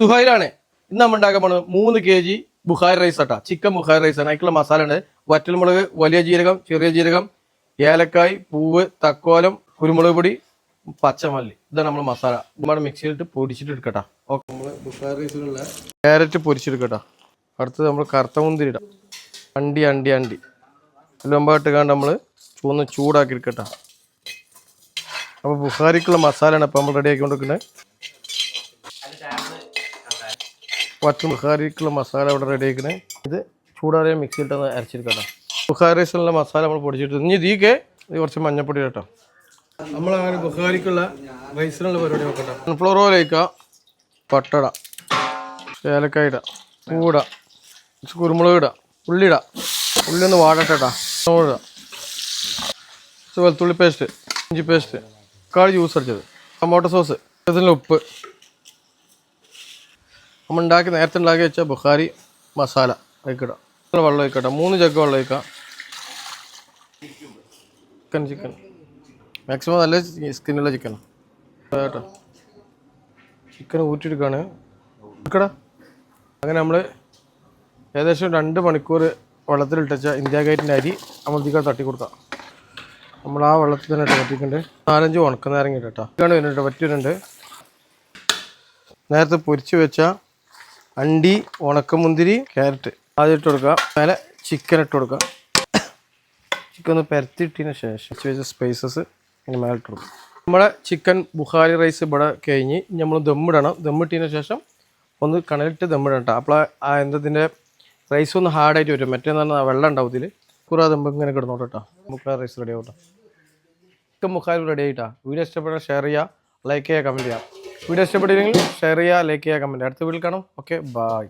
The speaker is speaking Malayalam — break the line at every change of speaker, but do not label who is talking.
സുഹൈലാണ്. ഇന്ന് നമ്മൾ ഉണ്ടാക്കാൻ പോണത് മൂന്ന് കെ ജി ബുഖാരി റൈസ് ആട്ടാ. ചിക്കൻ ബുഖാരി റൈസ് ആണ്. അതിലുള്ള മസാല ഉണ്ട്. വറ്റൽമുളക് വലിയ ജീരകം ചെറിയ ജീരകം ഏലക്കായ് പൂവ് തക്കോലം കുരുമുളക് പൊടി പച്ചമല്ലി. ഇതാണ് നമ്മൾ മസാല നമ്മുടെ മിക്സിയിലിട്ട് പൊടിച്ചിട്ട് എടുക്കട്ടാ. ഓക്കെ നമ്മൾ ബുഖാരി റൈസിലുള്ള ക്യാരറ്റ് പൊരിച്ചെടുക്കട്ടാ അടുത്തത് നമ്മൾ കറുത്ത മുന്തിരി ഇടാം. അണ്ടി അണ്ടി അണ്ടി. എല്ലാം കണ്ട് നമ്മൾ ചൂന്ന് ചൂടാക്കി എടുക്കട്ടാ. അപ്പോൾ ബുഖാരിക്കുള്ള മസാലയാണ് ഇപ്പോൾ നമ്മൾ റെഡിയാക്കി കൊണ്ടിരിക്കുന്നത് പച്ച ബുഹാരിക്കുള്ള മസാല ഇവിടെ റെഡി ആക്കണേ. ഇത് ചൂടാറിയ മിക്സിയിലിട്ട് അരച്ചെടുക്കട്ടോ. ബുഖാരി റൈസിലുള്ള മസാല നമ്മൾ പൊടിച്ചിട്ട് ഇനി ഇതിക്ക് ഇത് കുറച്ച് മഞ്ഞപ്പൊടി കേട്ടോ നമ്മളങ്ങനെ ബുഹാരിക്കുള്ള റൈസിനുള്ള പരിപാടി നോക്കട്ടെ സൺഫ്ലവർ ഓയിൽ പട്ടട. ഏലക്കായ ഇടാം. പൂട കുറച്ച് കുരുമുളക് ഇടാം. ഉള്ളി ഇടാം. ഉള്ളി ഒന്ന് വാടട്ടെട്ടാ. ഇടാം. വെളുത്തുള്ളി പേസ്റ്റ് ഇഞ്ചി പേസ്റ്റ് കാളി ജ്യൂസ് അടിച്ചത്. ടൊമാറ്റോ സോസ് ഇതിനുള്ള ഉപ്പ്. നമ്മൾ ഉണ്ടാക്കി നേരത്തെ ഉണ്ടാക്കി വെച്ച ബുഖാരി മസാല ഒഴിക്കിടാം വെള്ളം ഒഴിക്കട്ടെ മൂന്ന് ജഗ് വെള്ളം ഒഴിക്കാം. ചിക്കൻ ചിക്കൻ മാക്സിമം നല്ല സ്കിന്നുള്ള ചിക്കൻ കേട്ടോ? ചിക്കൻ ഊറ്റിയെടുക്കുകയാണ് എടുക്കടാ. അങ്ങനെ നമ്മൾ ഏകദേശം രണ്ട് മണിക്കൂർ വെള്ളത്തിലിട്ടച്ച ഇന്ത്യ ഗേറ്റിന്റെ അരി നമ്മൾ ഇതിക്കാൻ തട്ടി കൊടുക്കാം നമ്മൾ ആ വെള്ളത്തിൽ തന്നെ തട്ടിക്കണ്ട് നാലഞ്ച് ഉണക്കുന്നേരം കേട്ടോ ഇതാണ് വരുന്നുണ്ട് പറ്റുന്നുണ്ട് നേരത്തെ പൊരിച്ച് വെച്ച അണ്ടി ഉണക്കമുന്തിരി ക്യാരറ്റ്. ആദ്യം ഇട്ട് കൊടുക്കുക മേലെ ചിക്കൻ ഇട്ട് കൊടുക്കുക ചിക്കൻ ഒന്ന് പരത്തിയിട്ടതിന് ശേഷം വെച്ച സ്പൈസസ് ഇങ്ങനെ മേലെ ഇട്ട് കൊടുക്കും. നമ്മുടെ ചിക്കൻ ബുഹാരി റൈസ് ഇവിടെ കഴിഞ്ഞ് നമ്മൾ ദമ്മിടണം ദമ്മിട്ടതിന് ശേഷം ഒന്ന് കണലിട്ട് ദമ്മിടണം കേട്ടോ. അപ്പോൾ എന്തതിന്റെ റൈസ് ഒന്ന് ഹാർഡായിട്ട് വരും. മറ്റേന്ന് പറഞ്ഞാൽ വെള്ളം ഉണ്ടാവും ഇതിൽ കുറേ ദമ്പ് ഇങ്ങനെ കിടന്നോട്ടെ കേട്ടോ. ബുഖാരി റൈസ് റെഡി ആവട്ടെ. ചിക്കൻ ബുഹാരി റെഡി ആയിട്ടാ. വീഡിയോ ഇഷ്ടപ്പെട്ടാൽ ഷെയർ ചെയ്യുക ലൈക്ക് ചെയ്യുക കമന്റ് ചെയ്യുക. വീഡിയോ ഇഷ്ടപ്പെട്ടില്ലെങ്കിൽ ഷെയർ ചെയ്യുക ലൈക്ക് ചെയ്യുക കമന്റ് അടുത്ത വീട്ടിൽ കാണാം. Okay bye